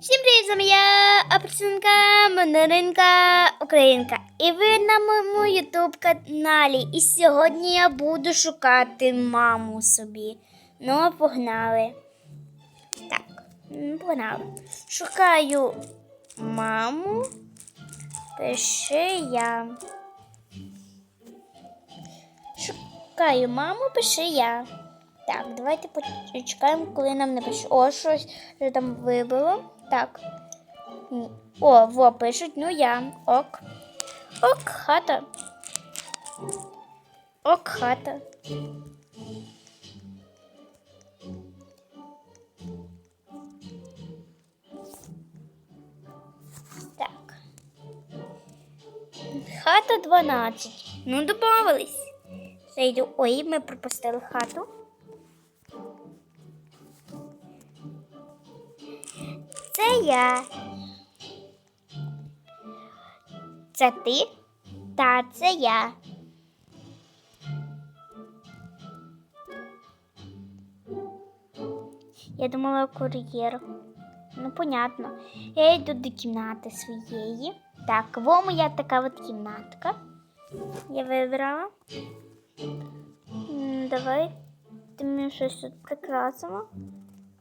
Всім привіт, з вами я, апельсинка, мандаринка, українка. І ви на моєму ютуб каналі. І сьогодні я буду шукати маму собі. Ну, погнали. Так, ну, погнали. Шукаю маму. Пиши я. Шукаю маму, пиши я. Так, давайте почекаємо, коли нам напише. О, щось там вибило. Так. О, во, пишуть, ну я. Ок. Ок, хата. Ок, хата. Так. Хата 12. Ну, домовились. Зайду. Ой, ми пропустили хату. Я. Це ти? Та це я. Я думала кур'єр. Ну, понятно. Я йду до кімнати своєї. Так, во моя така от кімнатка. Я вибрала. Давай ти мені щось тут прикрасимо.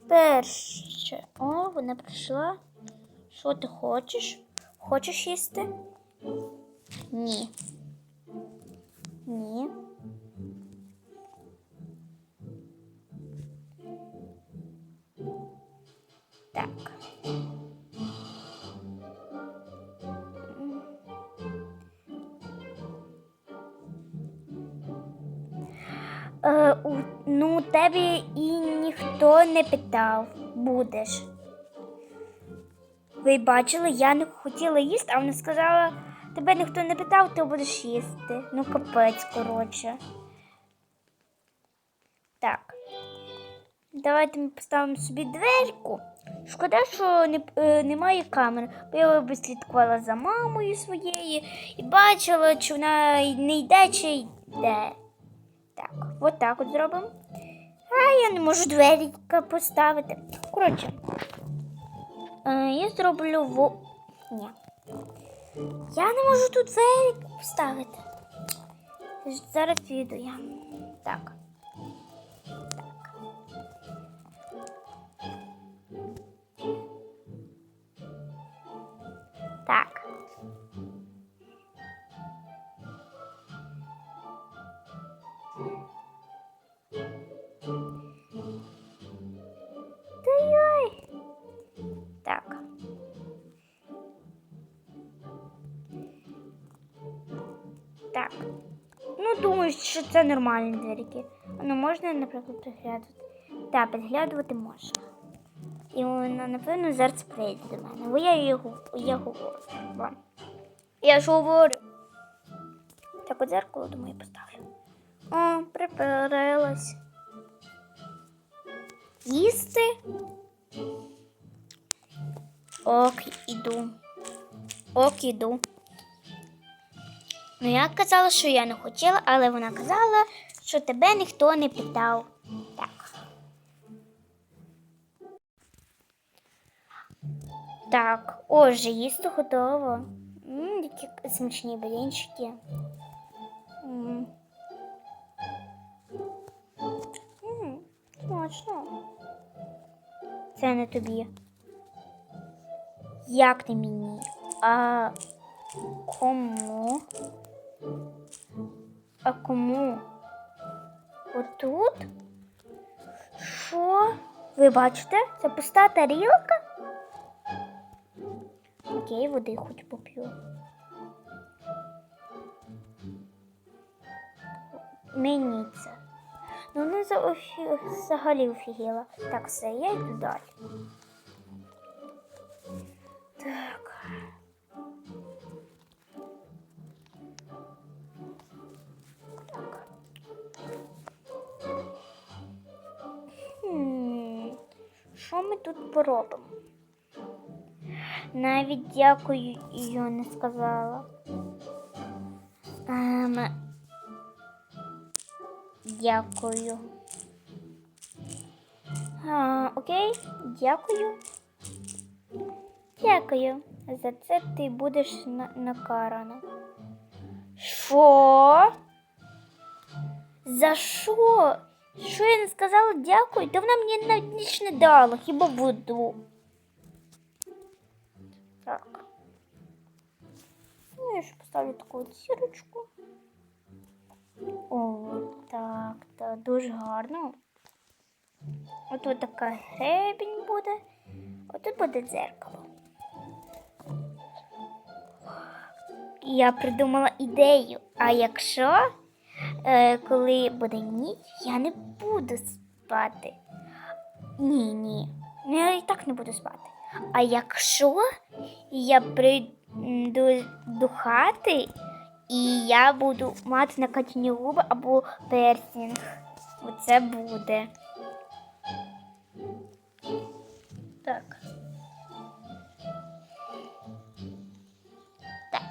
Перше. О, вона прийшла. Що ти хочеш? Хочеш їсти? Ні. Ні. Е, у, ну, тебе і ніхто не питав, будеш. Ви бачили, я не хотіла їсти, а вона сказала, тебе ніхто не питав, ти будеш їсти. Ну, капець, коротше. Так. Давайте ми поставимо собі дверку. Шкода, що не, е, немає камери, бо я би слідкувала за мамою своєю і бачила, чи вона не йде, чи йде. От так от зробимо. А я не можу двері поставити. Коротше, е, я зроблю во. Ні. Я не можу тут двері поставити. Зараз віду я. Так. Що це нормальні двірки. Ну, можна, наприклад, підглядувати. Так, підглядувати можна. І вона, напевно, зараз прийде до мене. Бо я його я говорю. Вам. Я ж говорю. Так, от зеркало, думаю, поставлю. О, припарилась. Їсти. Ок, іду. Ок, іду. Ну, я казала, що я не хотіла, але вона казала, що тебе ніхто не питав. Так. Так, о, вже їсти готово. М, які смачні блінчики. М. М, Смачно. Це не тобі. Як не мені? А кому? А кому? Отут? Що? Ви бачите? Це пуста тарілка? Окей, води хоч поп'ю. Мені це. Ну, не за офі... взагалі офігіла. Так, все, я йду далі. Так. Що ми тут поробимо? Навіть дякую її не сказала. Ем, дякую. А, окей, дякую. Дякую. За це ти будеш на- накарана. Що? За що? Що я не сказала дякую? Та вона мені навіть ніч не дала, хіба воду. Так. Ну, я ще поставлю таку сірочку. О, так, так, дуже гарно. От така гребінь буде. От буде дзеркало. Я придумала ідею. А якщо, коли буде ніч, я не буду спати. Ні, ні. Я і так не буду спати. А якщо я прийду до хати, і я буду мати накачані губи або персінг. Оце буде. Так. Так.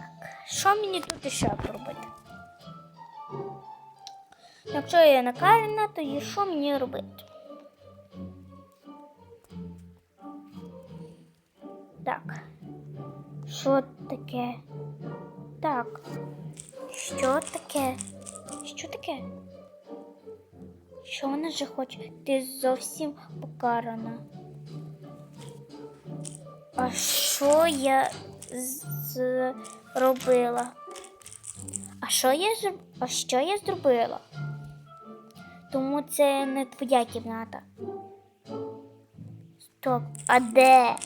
Що мені тут ще робити? Якщо я накарена, то і що мені робити? Так. Що таке? Так. Що таке? Що таке? Що вона же хоче? Ти зовсім покарана. А що я зробила? А що я А що я зробила? Тому це не твоя кімната. Стоп, а де?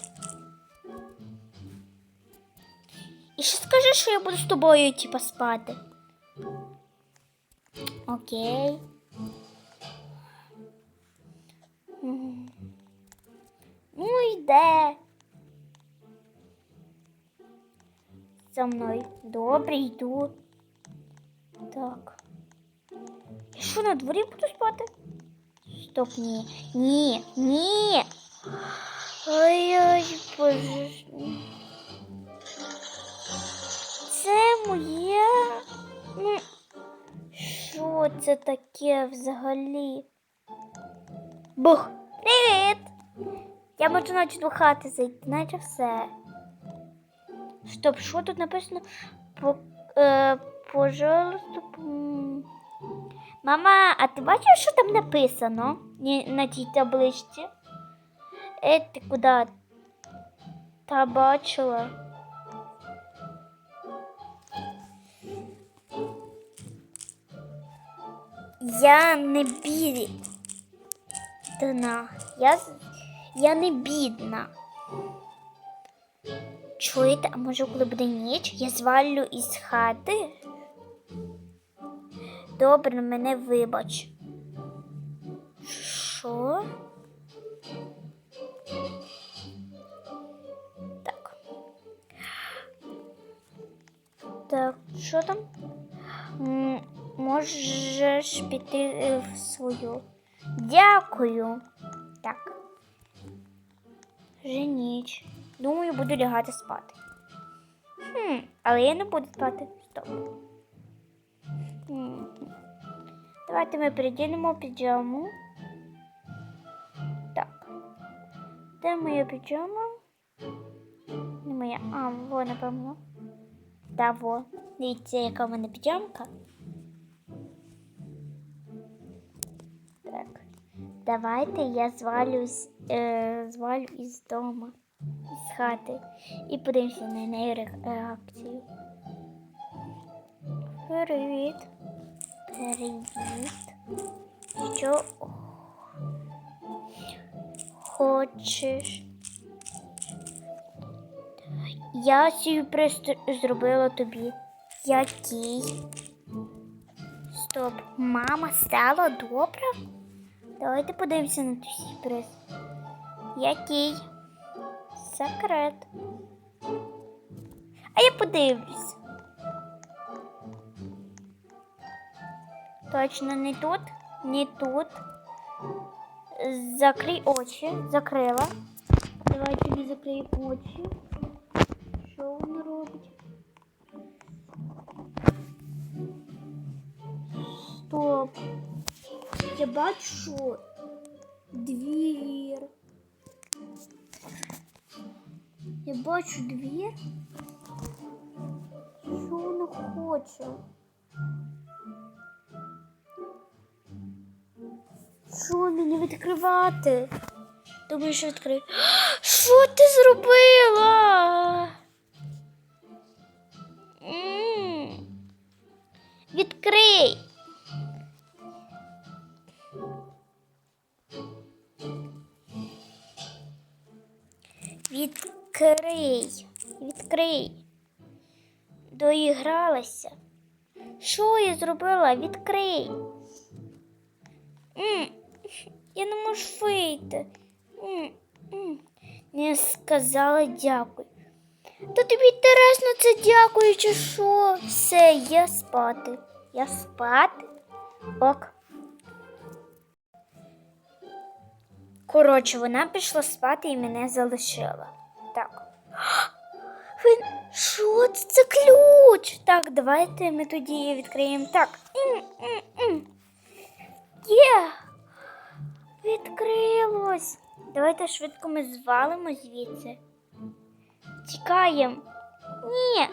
І ще скажи, що я буду з тобою, типа, спати. Окей. Ну йде. За мною. Добре, йду. Так. Що на дворі буду спати? Стоп, ні. Ні, ні. Ой-ой, боже. Це моє. Ну, що це таке взагалі? Бух! Привіт! Я можу ночі до зайти, наче все. Стоп, що тут написано? По, е, пожалуйста. Мама, а ти бачиш, що там написано на тій табличці? Е, ти куди? Та бачила. Я не бідна. Я, я не бідна. Чуєте, а може, коли буде ніч, я звалю із хати? Добре, мене вибач. Що? Так. Так, що там? Можеш піти е, в свою. Дякую. Так. Вже ніч. Думаю, буду лягати спати. Хм, але я не буду спати. Стоп. Давайте ми переділимо піджаму. Так. Де моя піджама? Не моя. А, во, напевно. Да, во. Дивіться, яка в мене піджамка. Так. Давайте я звалю, е, звалю із дому, із хати. І подивимося на неї реакцію. Привіт. Привіт. Що хочеш? Я сюрприз зробила тобі. Який? Стоп, мама стала добра? Давайте подивимося на той сюрприз. Який? Секрет. А я подивлюсь. Точно не тут, не тут. Закрий очі. Закрила. Давай тобі закрию очі. Що вона робить? Стоп. Я бачу двір. Я бачу двір. Що вона хоче? Що мені відкривати? Думаю, що відкрию. Що ти зробила? Відкрий. Відкрий. Відкрий. Доігралася. Що я зробила? Відкрий. М, Я не можу вийти. Не сказала дякую. Та тобі інтересно це дякую, чи що? Все, я спати. Я спати? Ок. Коротше, вона пішла спати і мене залишила. Так. Ви... Що це? Це ключ? Так, давайте ми тоді її відкриємо. Так. Є. Відкрилось. Давайте швидко ми звалимо звідси. Тікаємо. Ні.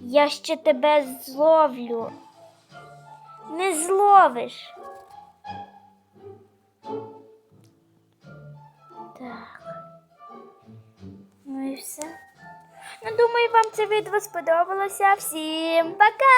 Я ще тебе зловлю. Не зловиш. Так. Ну і все. Ну, думаю, вам це відео сподобалося. Всім пока!